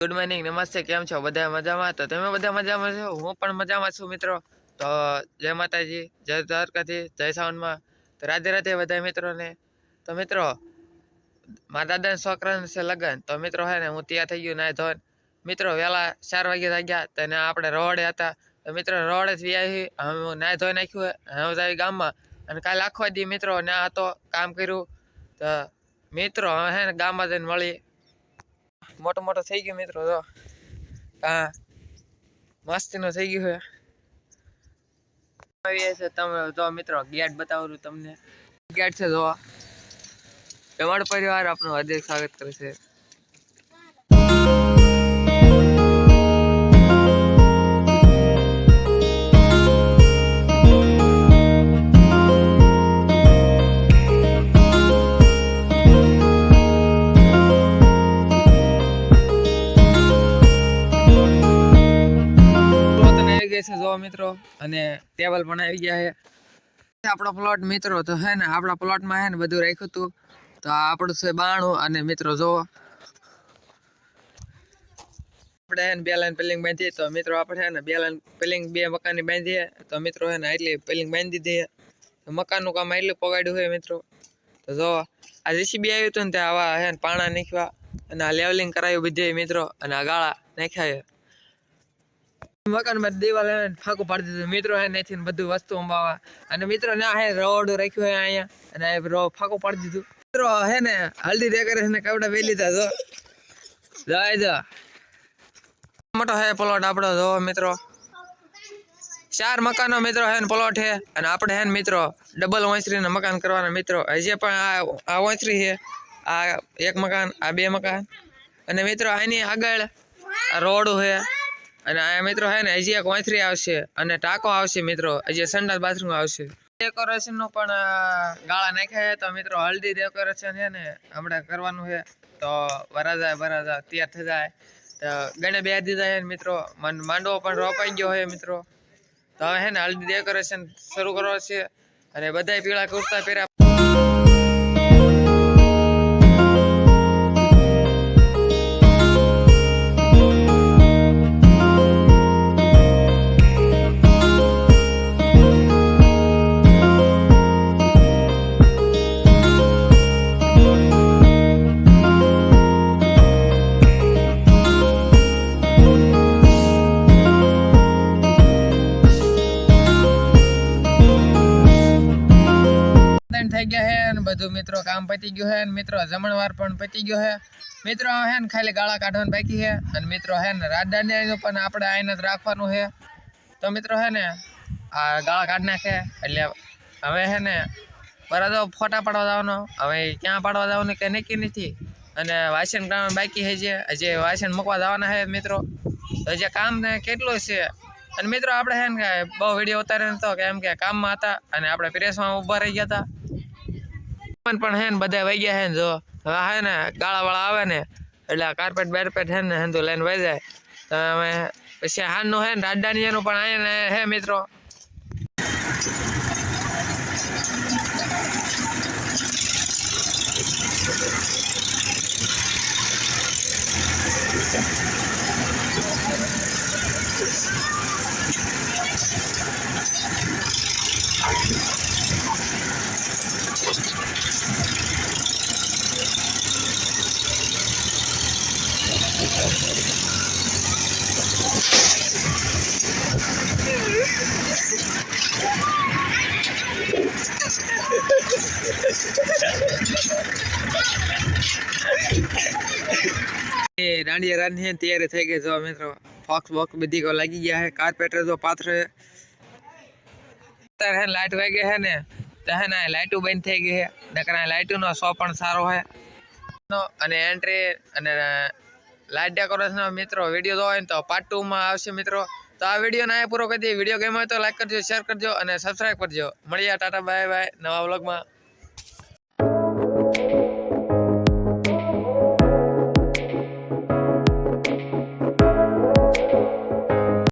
Good morning નમસ્તે, કેમ છો? બધા મજામાં? તો તમે બધા મજામાં છો? હું પણ મજામાં છું, મિત્રો. તો, જય માતાજી, જય દ્વારકાથી જય સાવનમાં. તો રાધે રાધે બધા મિત્રોને. તો મિત્રો, મારા દાદાના છોકરાને છે લગ્ન. તો મિત્રો હે ને, હું ત્યાં થઈ ગયું નાય ધોન. મિત્રો, વહેલા ચાર વાગે તો એને આપણે રોડે હતા. તો મિત્રો, રોડે જ આવી હું. નાય ધોઈ નાખ્યું હું. આવી ગામમાં. અને કાલે આખો દી મિત્રો ના હતો કામ કર્યું. તો મિત્રો હે ને ગામમાં જઈને મળી. મોટો મોટો થઈ ગયો મિત્રો તો હા. મસ્તીનો થઈ ગયો છે. આવીએ છે તમે, જો મિત્રો, ગેટ બતાવું તમને. ગેટ છે, જો. તમારો પરિવાર આપનું હાર્દિક સ્વાગત કરે છે. ગયા છે જો મિત્રો, અને ટેબલ પણ આવી ગયા છે. આપણો પ્લોટ મિત્રો તો હે ને, આપણા પ્લોટમાં હે ને બધું રાખ્યું હતું. તો આપણું છે બાણું, અને મિત્રો જોવો આપણે હે ને બે લાઈન પેલિંગ બાંધીએ, તો મિત્રો આપણે હે ને બે લાઈન પેલિંગ બે મકાનની બાંધીએ. તો મિત્રો હે ને એટલી પેલિંગ બાંધી દઈએ તો મકાનનું કામ એટલું પગાડ્યું હોય મિત્રો. તો જો આ જેસીબી આવ્યું હતું ને ત્યાં આવા હે ને પાણા નાખ્યા, અને આ લેવલિંગ કરાયું બધે મિત્રો, અને આ ગાળા નાખ્યા મકાનમાં દિવાલ ફાંકું પાડી દીધું. મિત્રો નથી બધું વસ્તુ અંબાવા અને મિત્રો ના હે રોડ રાખ્યું હે અહીંયા. અને રો ફાંકું પાડી દીધું. મિત્રો હે ને હલ્દી ડેકોરેશન કપડા પહેરી લીધા જો. જાય જો. મોટો હે પ્લોટ આપણો જો મિત્રો. ચાર મકાનો મિત્રો હે ને પ્લોટ હે. અને આપણે હે ને મિત્રો ડબલ ઓંસરીના મકાન કરવાના મિત્રો. હજી પણ આ આ ઓંસરી છે, આ એક મકાન, આ બે મકાન. અને મિત્રો આની આગળ રોડ છે અને આ મિત્રો હે ને, હજી એક વાંથરી આવશે અને ટાંકો આવશે મિત્રો. હજી સંડાસ બાથરૂમ આવશે. ડેકોરેશનનું પણ ગાળા નાખ્યા છે. તો મિત્રો હલ્દી ડેકોરેશન છે ને, હમણાં કરવાનું છે. તો વરાજા વરાજા તૈયાર થઈ જાય. તો ગણે બે દીધા છે મિત્રો. માંડવો પણ રોપાઈ ગયો છે મિત્રો. તો હવે હે ને, હલ્દી ડેકોરેશન શરૂ કરવા છે. અને બધાય પીળા કુર્તા પહેર્યા બધું મિત્રો કામ પતી ગયું છે અને મિત્રો જમણવાર પણ પતી ગયો છે મિત્રો હે ને ખાલી ગાળા કાઢવાનું બાકી છે અને મિત્રો હે ને રાજધાની પણ આપણે આઈને જ રાખવાનું છે તો મિત્રો હે ને આ ગાળા કાઢી નાખે એટલે હવે હે ને બરાબર ફોટા પાડવા જવાનો. હવે ક્યાં પાડવા જવાનું કે નક્કી નથી. અને વાસણ કામ બાકી છે જે. હજી વાસણ મૂકવા જવાના છે મિત્રો. તો જે કામ કેટલું છે. અને મિત્રો આપણે હે ને બહુ વીડિયો ઉતાર્યો નતો કેમ કે કામમાં હતા અને આપણે પ્રેસમાં ઊભા રહી ગયા હતા. પણ હે ને બધા વહી ગયા હે ને જો. હે ને ગાળા વાળા આવે ને, એટલે કાર્પેટ બેરપેટ હે ને હેંધું લઈને વહી જાય. તો હવે પછી હાનનું હે ને રાજધાનીનું પણ અહીંયા હે મિત્રો. એ દાંડિયા રાની તૈયારી થઈ ગઈ જો મિત્રો. ફોક્સ બોક્સ બધી કો લાગી ગયા હે કાર્પેટર જો પાથરે. અત્યારે હે લાઈટ વાગી હે ને, તો હે ને લાઈટો બંધ થઈ ગઈ હે. નકરા લાઈટો નો શો પણ સારો હે. અને એન્ટ્રી અને લાઈટ ડેકોરેશન મિત્રો વીડિયો જોવો હોય ને તો પાર્ટ ટુ માં આવશે મિત્રો. તો આ વીડિયો ના પૂરો કરી દઈએ. વીડિયો ગમ્યો હોય તો લાઈક કરજો શેર કરજો અને સબસ્ક્રાઈબ કરજો. મળીએ, ટાટા બાય બાય નવા વ્લોગમાં